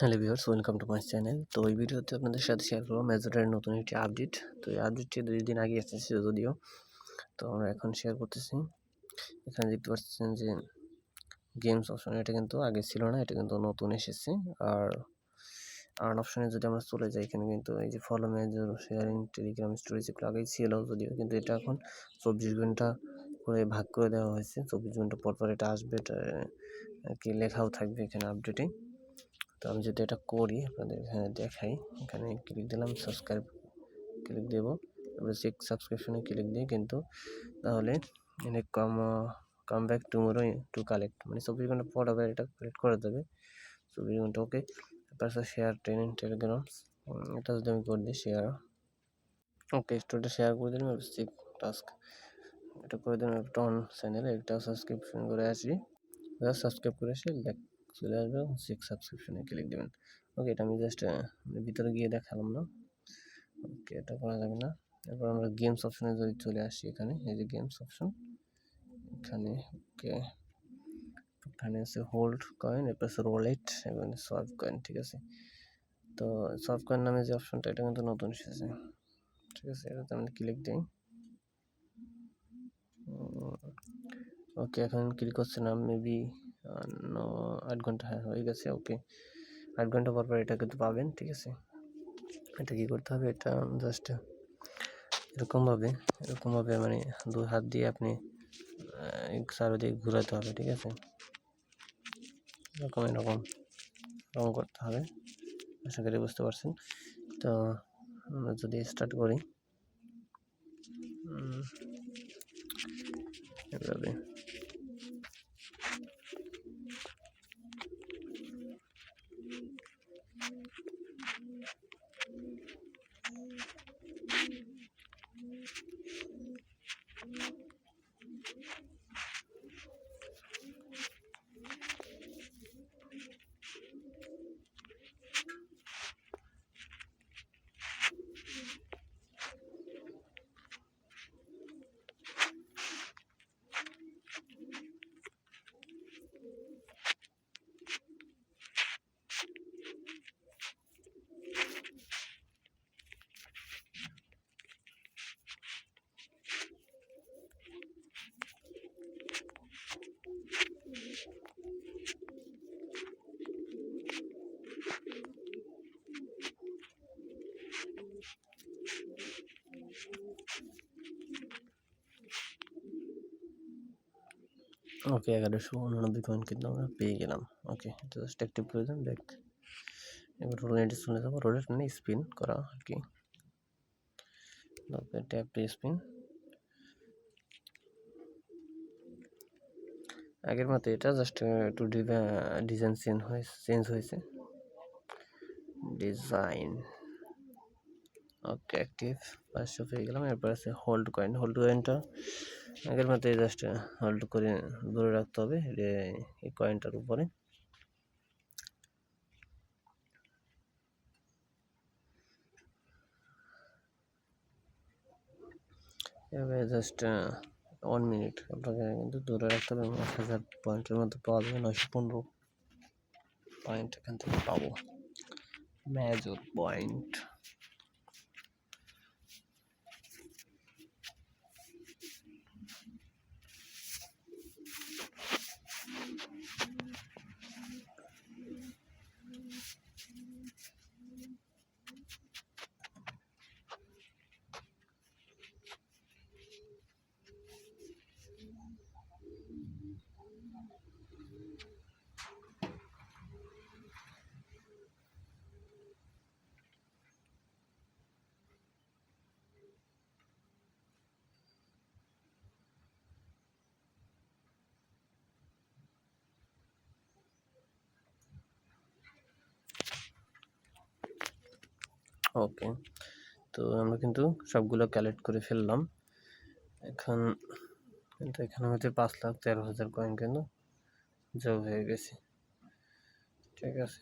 Hello viewers, welcome to my channel. তো এই ভিডিওতে আপনাদের সাথে শেয়ার করব মেজরের নতুন একটি আপডেট। তো এই আপডেটটি দুই দিন আগে এসেছে যদিও। তো আমরা এখন শেয়ার করতেছি। এখানে দেখতে পাচ্ছেন যে গেমস অপশন এটা কিন্তু আগে ছিল না, এটা কিন্তু নতুন এসেছে। আর আর্ন অপশনে যদি আমরা চলে যাই, এখানে কিন্তু এই যে follow major sharing Telegram storage এগুলো আগেই ছিল যদিও। কিন্তু এটা এখন চব্বিশ ঘণ্টা করে ভাগ করে দেওয়া হয়েছে। চব্বিশ ঘণ্টা পর পর এটা আসবে, এটা কি লেখাও থাকবে এখানে আপডেটে তো আমি যদি এটা করি, আপনাদের এখানে দেখাই। এখানে ক্লিক দিলাম সাবস্ক্রাইব ক্লিক দেবো। তারপরে চেক সাবস্ক্রিপশনে ক্লিক দিই কিন্তু তাহলে এনে come come back tomorrow to collect মানে চব্বিশ ঘণ্টা পর আবার এটা কালেক্ট করে দেবে। চব্বিশ ঘণ্টা ওকে তারপর শেয়ার ট্রেন টেলিগ্রাম এটা যদি আমি করে দিই শেয়ার ওকে স্টোরটা শেয়ার করে দিলাম চেক টাস্ক এটা করে দিলাম। টন চ্যানেলে একটা সাবস্ক্রিপশন করে আসি। সাবস্ক্রাইব করে আসি দেখ চলে আসবে সিক্স সাবস্ক্রিপশনে ক্লিক দেবেন। ওকে এটা আমি জাস্ট ভিতরে গিয়ে দেখালাম না। ওকে এটা করা যাবে না। এরপর আমরা গেমস অপশনে যদি চলে আসি এখানে, এই যে গেমস অপশন এখানে ওকে এখানে আছে হোল্ড কয়েন এরপর আছে রোলেট এবং সফট কয়েন ঠিক আছে? তো সফট কয়েন নামে যে অপশনটা এটা কিন্তু নতুন এসেছে। ঠিক আছে, এটাতে আমি ক্লিক দিই। ওকে এখন ক্লিক করছে না, আট ঘণ্টা হ্যাঁ হয়ে গেছে, ওকে। আট ঘণ্টা পর পর এটা কিন্তু পাবেন, ঠিক আছে? এটা কী করতে হবে? এটা জাস্ট এরকমভাবে এরকমভাবে মানে দু হাত দিয়ে আপনি চারিদিকে ঘুরাতে হবে, ঠিক আছে? এরকম এরকম রং করতে হবে, আশা করি বুঝতে পারছেন। তো আমরা যদি স্টার্ট করি এভাবে। ওকে, এগারোশো উননব্বই কয়েন কিন্তু আমরা পেয়ে গেলাম। ওকে, এটা জাস্ট অ্যাক্টিভ করে দেন ব্যাক এবার রোলেটে চলে যাব রোলেট মানে স্পিন করা আর কি। ট্যাপ স্পিন আগের মতো এটা জাস্ট একটু ডিজাইন চেঞ্জ হয়েছে চেঞ্জ হয়েছে। ডিজাইন ওকে অ্যাক্টিভ পাঁচশো পেয়ে গেলাম, এরপর আছে হোল্ড কয়েন হোল্ড কয়েনটা আগের মতো জাস্ট হোল্ড করে ধরে রাখতে হবে এই কয়েনটার উপরে। এভাবে জাস্ট ওয়ান মিনিট আপনাকে কিন্তু ধরে রাখতে হবে এক হাজার পয়েন্টের মধ্যে পাওয়া যাবে নয়শো পনেরো পয়েন্ট এখান থেকে পাবো। Major point okay. তো আমরা কিন্তু সবগুলো কালেক্ট করে ফেললাম। এখন কিন্তু এখানে হচ্ছে পাঁচ লাখ তেরো হাজার কয়েন কিন্তু যোগ হয়ে গেছে। ঠিক আছে?